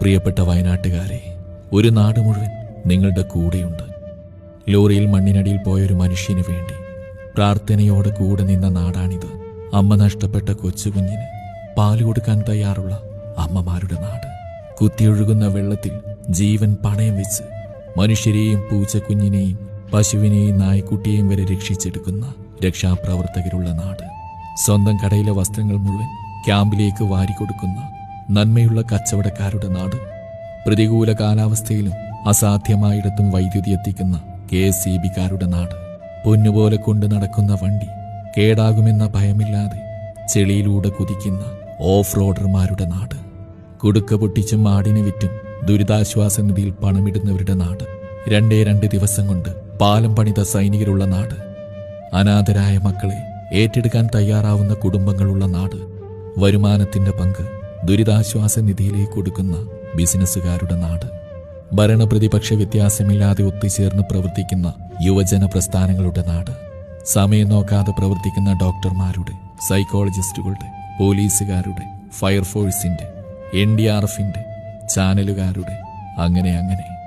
പ്രിയപ്പെട്ട വയനാട്ടുകാരെ ഒരു നാട് മുഴുവൻ നിങ്ങളുടെ കൂടെയുണ്ട്. ലോറിയിൽ മണ്ണിനടിയിൽ പോയൊരു മനുഷ്യന് വേണ്ടി പ്രാർത്ഥനയോടെ കൂടെ നിന്ന നാടാണിത്. അമ്മ നഷ്ടപ്പെട്ട കൊച്ചുകുഞ്ഞിന് പാൽ കൊടുക്കാൻ തയ്യാറുള്ള അമ്മമാരുടെ നാട്. കുത്തിയൊഴുകുന്ന വെള്ളത്തിൽ ജീവൻ പണയം വെച്ച് മനുഷ്യരെയും പൂച്ചക്കുഞ്ഞിനെയും പശുവിനെയും നായ്ക്കുട്ടിയെയും വരെ രക്ഷിച്ചെടുക്കുന്ന രക്ഷാപ്രവർത്തകരുള്ള നാട്. സ്വന്തം കടയിലെ വസ്ത്രങ്ങൾ മുഴുവൻ ക്യാമ്പിലേക്ക് വാരിക്കൊടുക്കുന്ന നന്മയുള്ള കച്ചവടക്കാരുടെ നാട് പ്രതികൂല കാലാവസ്ഥയിലും അസാധ്യമായിടത്തും വൈദ്യുതി എത്തിക്കുന്ന കെ സി ബിക്കാരുടെ നാട്. പൊന്നുപോലെ കൊണ്ടു നടക്കുന്ന വണ്ടി കേടാകുമെന്ന ഭയമില്ലാതെ ചെളിയിലൂടെ കുതിക്കുന്ന ഓഫ് റോഡർമാരുടെ നാട്. കുടുക്ക പൊട്ടിച്ചും ആടിനെ വിറ്റും ദുരിതാശ്വാസ നിധിയിൽ പണമിടുന്നവരുടെ നാട്. രണ്ടേ രണ്ട് ദിവസം കൊണ്ട് പാലം പണിത സൈനികരുള്ള നാട്. അനാഥരായ മക്കളെ ഏറ്റെടുക്കാൻ തയ്യാറാവുന്ന കുടുംബങ്ങളുള്ള നാട്. വരുമാനത്തിന്റെ പങ്ക് ദുരിതാശ്വാസ നിധിയിലേക്ക് കൊടുക്കുന്ന ബിസിനസ്സുകാരുടെ നാട്. ഭരണപ്രതിപക്ഷ വ്യത്യാസമില്ലാതെ ഒത്തുചേർന്ന് പ്രവർത്തിക്കുന്ന യുവജന പ്രസ്ഥാനങ്ങളുടെ നാട്. സമയം നോക്കാതെ പ്രവർത്തിക്കുന്ന ഡോക്ടർമാരുടെ സൈക്കോളജിസ്റ്റുകളുടെ പോലീസുകാരുടെ ഫയർഫോഴ്സിന്റെ എൻ ഡി ആർ എഫിന്റെ ചാനലുകാരുടെ അങ്ങനെ അങ്ങനെ.